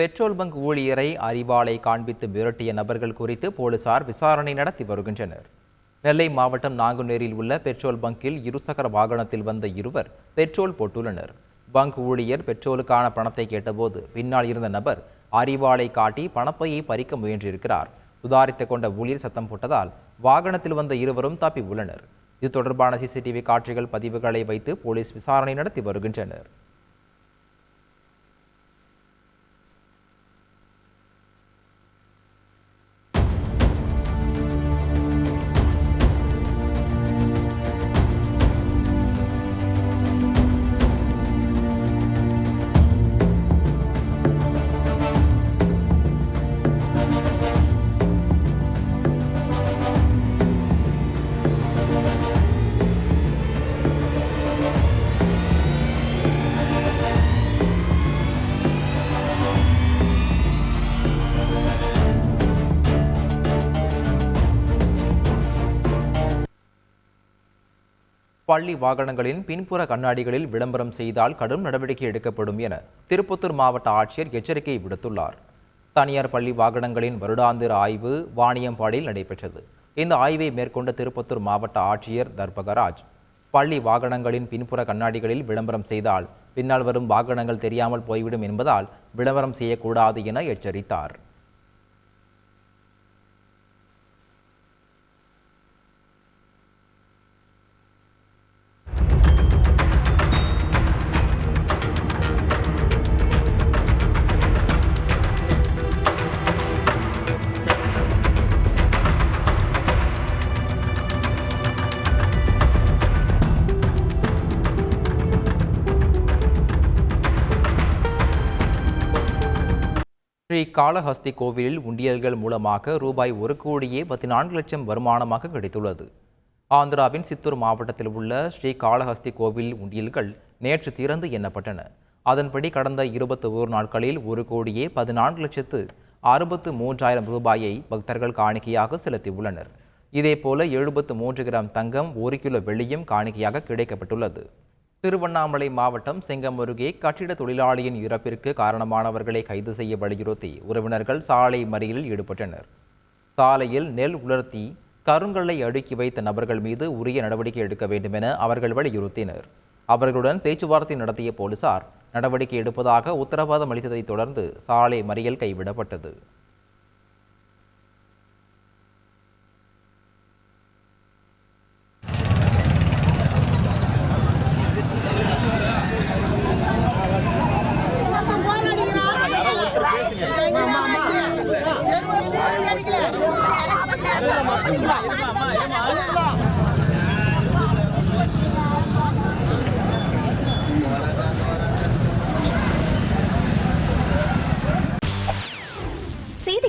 Petrol bunk ஊழியரை அறிவாளை காண்பித்து மிரட்டிய நபர்கள் குறித்து போலீசார் விசாரணை நடத்தி வருகின்றனர். நெல்லை மாவட்டம் நாங்குநேரில் உள்ள பெட்ரோல் பங்கில் இருசக்கர வாகனத்தில் வந்த இருவர் பெட்ரோல் போட்டுள்ளனர். பங்க் ஊழியர் பெட்ரோலுக்கான பணத்தை கேட்டபோது பின்னால் இருந்த நபர் அறிவாளை காட்டி பணப்பையை பறிக்க முயன்றிருக்கிறார். உதாரித்து கொண்ட ஊழியர் சத்தம் போட்டதால் வாகனத்தில் வந்த இருவரும் தப்பி உள்ளனர் இது தொடர்பான சிசிடிவி காட்சிகள் பதிவுகளை வைத்து போலீஸ் விசாரணை நடத்தி வருகின்றனர். பள்ளி வாகனங்களின் பின்புற கண்ணாடிகளில் விளம்பரம் செய்தால் கடும் நடவடிக்கை எடுக்கப்படும் என திருப்பத்தூர் மாவட்ட ஆட்சியர் எச்சரிக்கை விடுத்துள்ளார். தனியார் பள்ளி வாகனங்களின் வருடாந்திர ஆய்வு வாணியம்பாடியில் நடைபெற்றது. இந்த ஆய்வை மேற்கொண்ட திருப்பத்தூர் மாவட்ட ஆட்சியர் தர்பகராஜ் பள்ளி வாகனங்களின் பின்புற கண்ணாடிகளில் விளம்பரம் செய்தால் பின்னால் வரும் வாகனங்கள் தெரியாமல் போய்விடும் என்பதால் விளம்பரம் செய்யக்கூடாது என எச்சரித்தார். ஸ்ரீ காளஹஸ்தி கோவிலில் உண்டியல்கள் மூலமாக ரூபாய் ஒரு கோடியே பதினான்கு லட்சம் வருமானமாக கிடைத்துள்ளது. ஆந்திராவின் சித்தூர் மாவட்டத்தில் உள்ள ஸ்ரீ காளஹஸ்தி கோவில் உண்டியல்கள் நேற்று திறந்து எண்ணப்பட்டன. அதன்படி கடந்த இருபத்தி ஓரு நாட்களில் ஒரு கோடியே பதினான்கு லட்சத்து அறுபத்து மூன்றாயிரம் ரூபாயை பக்தர்கள் காணிக்கையாக செலுத்தியுள்ளனர். இதேபோல எழுபத்து மூன்று கிராம் தங்கம் ஒரு கிலோ வெள்ளியும் காணிக்கையாக கிடைக்கப்பட்டுள்ளது. திருவண்ணாமலை மாவட்டம் செங்கம் அருகே கட்டிட தொழிலாளியின் இறப்பிற்கு காரணமானவர்களை கைது செய்ய வலியுறுத்தி உறவினர்கள் சாலை மறியலில் ஈடுபட்டனர். சாலையில் நெல் உலர்த்தி கருங்கல்லை அடுக்கி வைத்த நபர்கள் மீது உரிய நடவடிக்கை எடுக்க வேண்டும் என அவர்கள் வலியுறுத்தினர். அவர்களுடன் பேச்சுவார்த்தை நடத்திய போலீசார் நடவடிக்கை எடுப்பதாக உத்தரவாதம் அளித்ததைத் தொடர்ந்து சாலை மறியல் கைவிடப்பட்டது.